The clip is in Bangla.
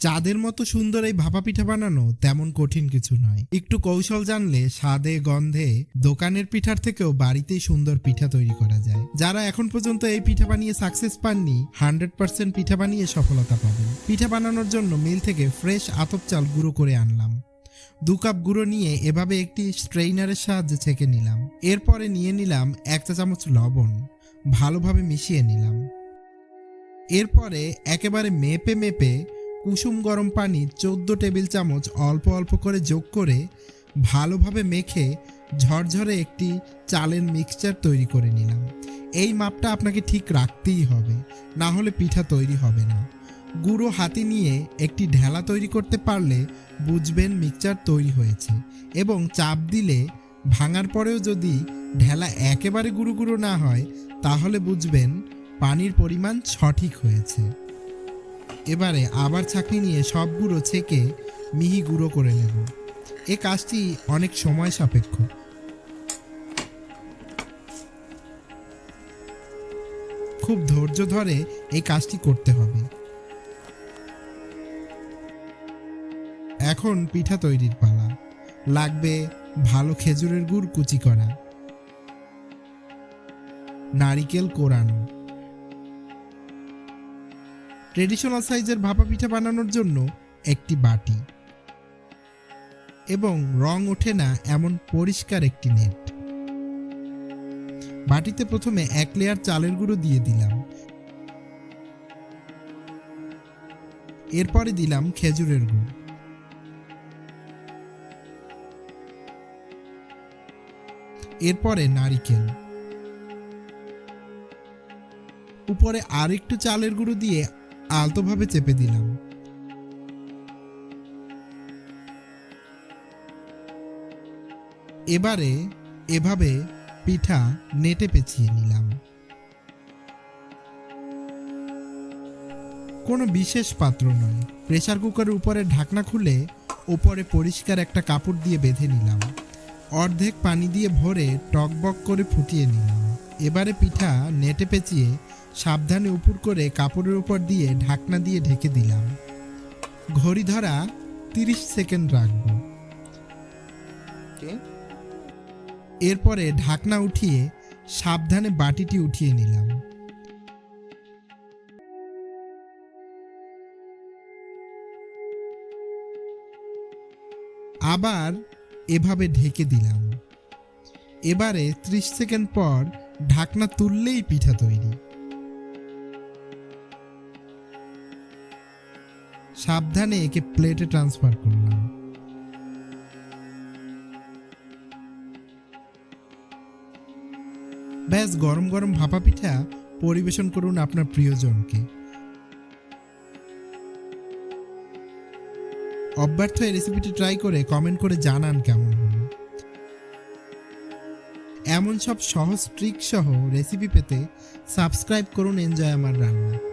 চাঁদের মতো সুন্দর এই ভাপা পিঠা বানানো তেমন কঠিন কিছু নয়। একটু কৌশল জানলে স্বাদে, গন্ধে দোকানের পিঠার থেকেও বাড়িতেই সুন্দর পিঠা তৈরি করা যায়। যারা এখন পর্যন্ত এই পিঠা বানিয়ে সাকসেস পাননি হান্ড্রেড পার্সেন্ট পিঠা বানিয়ে সফলতা পাবেন। পিঠা বানানোর জন্য মিল থেকে ফ্রেশ আতপ চাল গুঁড়ো করে আনলাম। দু কাপ গুঁড়ো নিয়ে এভাবে একটি স্ট্রেইনারের সাহায্যে ছেঁকে নিলাম। এরপরে নিয়ে নিলাম এক চা চামচ লবণ। ভালোভাবে মিশিয়ে নিলাম। এরপরে একেবারে মেপে মেপে কুসুম গরম পানি চোদ্দ টেবিল চামচ অল্প অল্প করে যোগ করে ভালোভাবে মেখে ঝরঝরে একটি চালের মিক্সচার তৈরি করে নিলাম। এই মাপটা আপনাকে ঠিক রাখতেই হবে, না হলে পিঠা তৈরি হবে না। গুঁড়ো হাতে নিয়ে একটি ঢেলা তৈরি করতে পারলে বুঝবেন মিক্সচার তৈরি হয়েছে এবং চাপ দিলে ভাঙার পরেও যদি ঢেলা একেবারে গুঁড়ো গুঁড়ো না হয়, তাহলে বুঝবেন পানির পরিমাণ সঠিক হয়েছে। এবারে আবার ছাঁকনি নিয়ে সব গুঁড়ো ছেঁকে মিহি গুঁড়ো করে নেব। এ কাজটি অনেক সময় সাপেক্ষ। খুব ধৈর্য ধরে এই কাজটি করতে হবে। এখন পিঠা তৈরির পালা। লাগবে ভালো খেজুরের গুড় কুচি করা। নারিকেল কোরানো। ট্রেডিশনাল সাইজের ভাপা পিঠা বানানোর জন্য একটি বাটি এবং রং ওঠে না এমন পরিষ্কার একটি নেট। বাটিতে প্রথমে এক লেয়ার চালের গুঁড়ো দিয়ে দিলাম। এরপরে দিলাম খেজুরের গুড়। এরপরে নারিকেল। উপরে আরেকটু চালের গুঁড়ো দিয়ে আলতোভাবে চেপে দিলাম। এবারে এভাবে পিঠা নেটে পেঁচিয়ে নিলাম। কোনো বিশেষ পাত্র নয়। প্রেসার কুকারের উপরে ঢাকনা খুলে ওপরে পরিষ্কার একটা কাপড় দিয়ে বেঁধে নিলাম। অর্ধেক পানি দিয়ে ভরে টকবক করে ফুটিয়ে নিলাম। এবারে পিঠা নেটে পেঁচিয়ে সাবধানে উপর করে কাপড়ের উপর দিয়ে ঢাকনা দিয়ে ঢেকে দিলাম। ঘড়ি ধরা তিরিশ সেকেন্ড রাখব। এরপরে ঢাকনা উঠিয়ে সাবধানে বাটিটি উঠিয়ে নিলাম। আবার এভাবে ঢেকে দিলাম। এবারে ত্রিশ সেকেন্ড পর ঢাকনা তুললেই পিঠা তৈরি। সাবধানে একে প্লেটে ট্রান্সফার করলাম। ব্যাস, গরম গরম ভাপা পিঠা পরিবেশন করুন আপনার প্রিয়জনকে। অব্যর্থ এই রেসিপিটি ট্রাই করে কমেন্ট করে জানান কেমন হলো। এমন সব সহজ ট্রিক সহ রেসিপি পেতে সাবস্ক্রাইব করুন এনজয় আমার রান্না।